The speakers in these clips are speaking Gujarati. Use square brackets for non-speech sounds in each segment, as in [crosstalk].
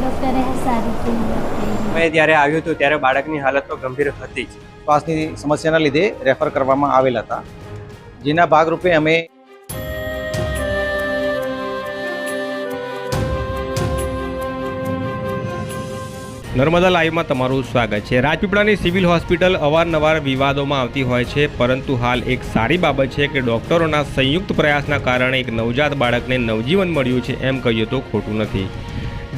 ડૉક્ટરે સારી કરી સમયે જ્યારે આવ્યું હતું ત્યારે બાળકની હાલત તો ગંભીર હતી જ. શ્વાસની સમસ્યાના લીધે રેફર કરવામાં આવેલા હતા. જેના ભાગરૂપે અમે નર્મદા લાઈવમાં તમારું સ્વાગત છે. રાજપીપળાની સિવિલ હોસ્પિટલ અવારનવાર વિવાદોમાં આવતી હોય છે પરંતુ હાલ એક સારી બાબત છે કે ડોક્ટરોના સંયુક્ત પ્રયાસના કારણે એક નવજાત બાળકને નવજીવન મળ્યું છે એમ કહીએ તો ખોટું નથી.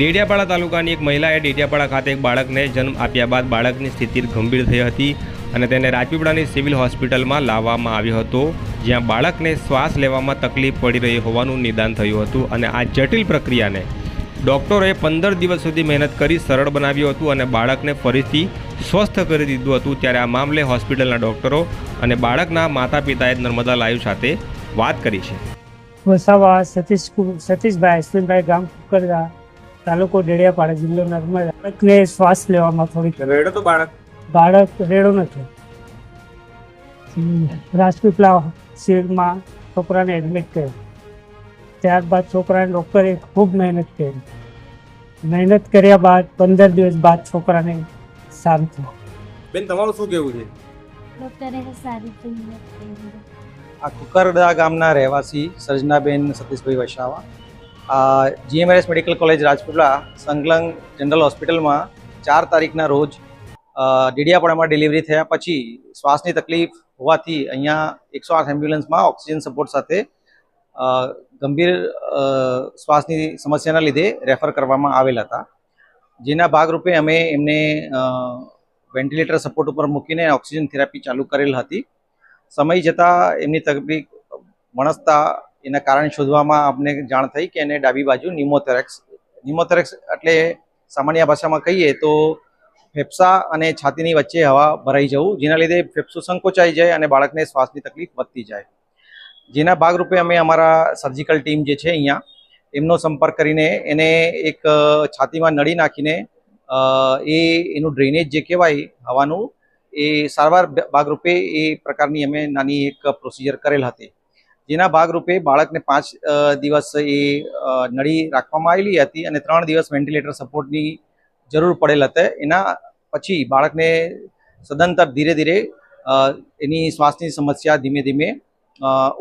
ડેડિયાપાડા તાલુકાની એક મહિલાએ ડેડિયાપાડા ખાતે એક બાળકને જન્મ આપ્યા બાદ બાળકની સ્થિતિ ગંભીર થઈ હતી અને તેને રાજપીપળાની સિવિલ હોસ્પિટલમાં લાવવામાં આવ્યો હતો, જ્યાં બાળકને શ્વાસ લેવામાં તકલીફ પડી રહી હોવાનું નિદાન થયું હતું અને આ જટિલ પ્રક્રિયાને ડૉક્ટરોએ પંદર દિવસ સુધી મહેનત કરી સરળ બનાવ્યું હતું અને બાળકને ફરીથી સ્વસ્થ કરી દીધું હતું ત્યારે આ મામલે હોસ્પિટલના ડૉક્ટરો અને બાળકના માતા પિતાએ નર્મદા લાઈવ સાથે વાત કરી છે. વસાવા સતીશ સતીશભાઈ અશ્વિનભાઈ ગામ કુકરદા તાલુકો ડેડિયાપાડા જિલ્લો નર્મદા બાળકને શ્વાસ લેવામાં થોડીક રેડો તો બાળક. બાળક રેડો નથી. રાજપીપલા શિબિરમાં છોકરાને એડમિટ કર્યો. ત્યારબાદ છોકરાને ડૉક્ટરે ખૂબ મહેનત કરી. મહેનત કર્યા બાદ પંદર દિવસ બાદ છોકરાને સારું થયું. બેન તમારું શું કેવું છે? ડૉક્ટરે સારી આ કુકરડા ગામના રહેવાસી સર્જનાબેન Satishbhai Vasava GMRS medical college Rajpipla સંકલન જનરલ હોસ્પિટલમાં ચાર તારીખના રોજ અ, ડિલિવરી થયા પછી શ્વાસની તકલીફ હોવાથી અહીંયા એકસો આઠ એમ્બ્યુલન્સમાં ઓક્સિજન સપોર્ટ સાથે ગંભીર શ્વાસની સમસ્યાના લીધે રેફર કરવામાં આવેલા હતા. જેના ભાગરૂપે અમે એમને વેન્ટિલેટર સપોર્ટ ઉપર મૂકીને ઓક્સિજન થેરાપી ચાલુ કરેલ હતી. સમય જતાં એમની તકલીફ વણસતા એના કારણ શોધવામાં આપને જાણ થઈ કે એને ડાબી બાજુ નિમોથેરેક્સ નિમોથેરેક્સ એટલે સામાન્ય ભાષામાં કહીએ તો ફેફસા અને છાતીની વચ્ચે હવા ભરાઈ જવું, જેના લીધે ફેફસું સંકોચાઈ જાય અને બાળકને શ્વાસની તકલીફ વધતી જાય. જેના ભાગરૂપે અમે અમારા સર્જિકલ ટીમ જે છે અહીંયા, એમનો સંપર્ક કરીને એને એક છાતીમાં નળી નાખીને એ, એનું ડ્રેનેજ જે કહેવાય હવાનું, એ સારવાર ભાગરૂપે એ પ્રકારની અમે નાની એક પ્રોસિજર કરેલ હતી. જેના ભાગરૂપે બાળકને પાંચ દિવસ એ નળી રાખવામાં આવેલી હતી અને ત્રણ દિવસ વેન્ટિલેટર સપોર્ટની જરૂર પડેલ હતી. એના પછી બાળકને સદંતર ધીરે ધીરે એની શ્વાસની સમસ્યા ધીમે ધીમે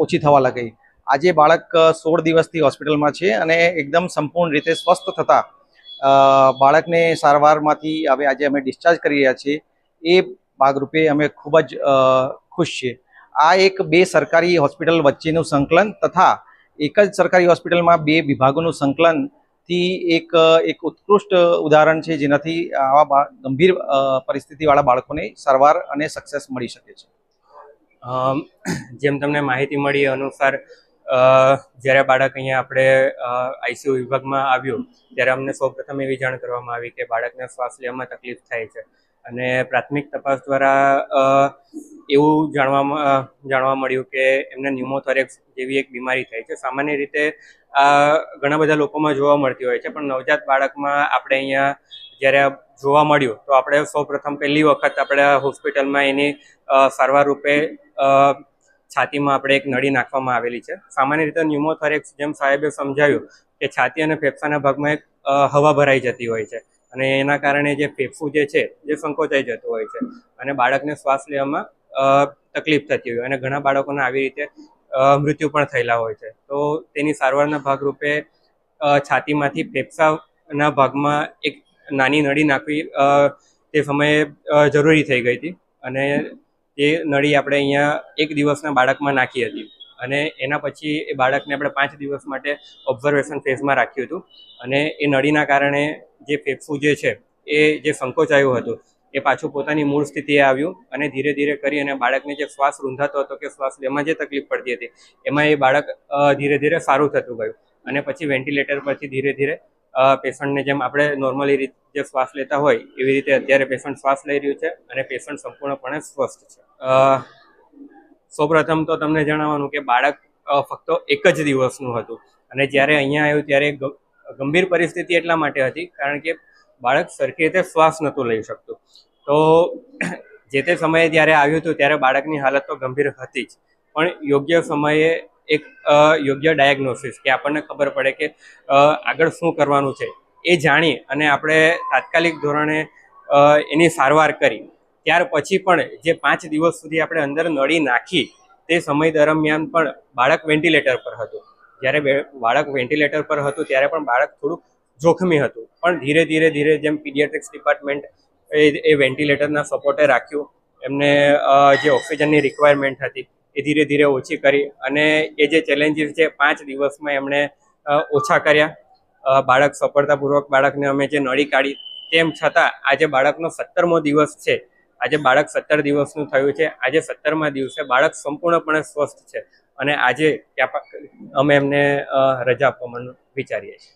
ઓછી થવા લાગી. આજે બાળક સોળ દિવસથી હોસ્પિટલમાં છે અને એકદમ સંપૂર્ણ રીતે સ્વસ્થ થતાં બાળકને સારવારમાંથી હવે આજે અમે ડિસ્ચાર્જ કરી રહ્યા છીએ. એ ભાગરૂપે અમે ખૂબ જ ખુશ છીએ. આ એક બે સરકારી હોસ્પિટલ વચ્ચેનું સંકલન તથા એક જ સરકારી હોસ્પિટલમાં બે વિભાગોનું સંકલનથી એક એક ઉત્કૃષ્ટ ઉદાહરણ છે જેનાથી આવા ગંભીર પરિસ્થિતિવાળા બાળકોને સારવાર અને સક્સેસ મળી શકે છે. જેમ તમને માહિતી મળી અનુસાર જ્યારે બાળક અહીંયા આપણે આઈસીયુ વિભાગમાં આવ્યું, ત્યારે અમને સૌપ્રથમ એવી જાણ કરવામાં આવી કે બાળકને શ્વાસ લેવામાં તકલીફ થાય છે. અને પ્રાથમિક તપાસ દ્વારા એવું જાણવામાં જાણવા મળ્યું કે એમને ન્યુમોથોરેક્સ જેવી એક બીમારી થાય છે. સામાન્ય રીતે ઘણા બધા લોકોમાં જોવા મળતી હોય છે, પણ નવજાત બાળકમાં આપણે અહીંયા જ્યારે જોવા મળ્યું, તો આપણે સૌપ્રથમ પહેલી વખત આપણે હોસ્પિટલમાં એની સારવાર રૂપે છાતીમાં આપણે એક નળી નાખવામાં આવેલી છે. સામાન્ય રીતે ન્યુમોથોરેક્સ જેમ સાહેબે સમજાવ્યું કે છાતી અને ફેફસાના ભાગમાં એક હવા ભરાઈ જતી હોય છે અને એના કારણે જે ફેફસું જે છે, જે સંકોચાઈ જતું હોય છે અને બાળકને શ્વાસ લેવામાં તકલીફ થતી હોય અને ઘણા બાળકોને આવી રીતે મૃત્યુ પણ થયેલા હોય છે. તો તેની સારવારના ભાગરૂપે છાતીમાંથી ફેફસાના ભાગમાં એક નાની નળી નાખવી તે સમયે જરૂરી થઈ ગઈ હતી. અને તે નળી આપણે અહીંયા એક દિવસના બાળકમાં નાખી હતી. અને એના પછી એ બાળકને આપણે પાંચ દિવસ માટે ઓબ્ઝર્વેશન ફેઝમાં રાખ્યું હતું. અને એ નળીના કારણે જે ફેફસું જે છે, એ જે સંકોચાયું હતું એ પાછું પોતાની મૂળ સ્થિતિએ આવ્યું અને ધીરે ધીરે કરી અને બાળકને જે શ્વાસ રૂંધાતો હતો કે શ્વાસ લેવામાં જે તકલીફ પડતી હતી, એમાં એ બાળક ધીરે ધીરે સારું થતું ગયું. અને પછી વેન્ટિલેટર પરથી ધીરે ધીરે પેશન્ટને જેમ આપણે નોર્મલી રીતે શ્વાસ લેતા હોય, એવી રીતે અત્યારે પેશન્ટ શ્વાસ લઈ રહ્યું છે અને પેશન્ટ સંપૂર્ણપણે સ્વસ્થ છે. સૌપ્રથમ તો તમને જણાવવાનું કે બાળક ફક્ત એક જ દિવસનું હતું અને જ્યારે અહીંયા આવ્યું ત્યારે ગંભીર પરિસ્થિતિ એટલા માટે હતી કારણ કે બાળક સરખી રીતે શ્વાસ નહોતું લઈ શકતું. તો [clears throat] જે તે સમયે જ્યારે આવ્યું હતું, ત્યારે બાળકની હાલત તો ગંભીર હતી જ. પણ યોગ્ય સમયે એક યોગ્ય ડાયગ્નોસિસ કે આપણને ખબર પડે કે આગળ શું કરવાનું છે, એ જાણી અને આપણે તાત્કાલિક ધોરણે એની સારવાર કરી. ત્યાર પછી પણ જે પાંચ દિવસ સુધી આપણે અંદર નળી નાખી, તે સમય દરમિયાન પણ બાળક વેન્ટિલેટર પર હતું. જ્યારે બાળક વેન્ટિલેટર પર હતું, ત્યારે પણ બાળક થોડુંક જોખમી હતું. પણ ધીરે ધીરે ધીરે જેમ પીડિયાટ્રિક્સ ડિપાર્ટમેન્ટ એ એ વેન્ટિલેટરના સપોર્ટે રાખ્યું. એમને જે ઓક્સિજનની રિક્વાયરમેન્ટ હતી, એ ધીરે ધીરે ઓછી કરી અને એ જે ચેલેન્જીસ છે, પાંચ દિવસમાં એમણે ઓછા કર્યા. બાળક સફળતાપૂર્વક બાળકને અમે જે નળી કાઢી, તેમ છતાં આજે બાળકનો સત્તરમો દિવસ છે. આજે બાળક સત્તર દિવસનું થયું છે. આજે સત્તરમા દિવસે બાળક સંપૂર્ણપણે સ્વસ્થ છે અને આજે અમે એમને રજા આપવા વિચારીએ છીએ.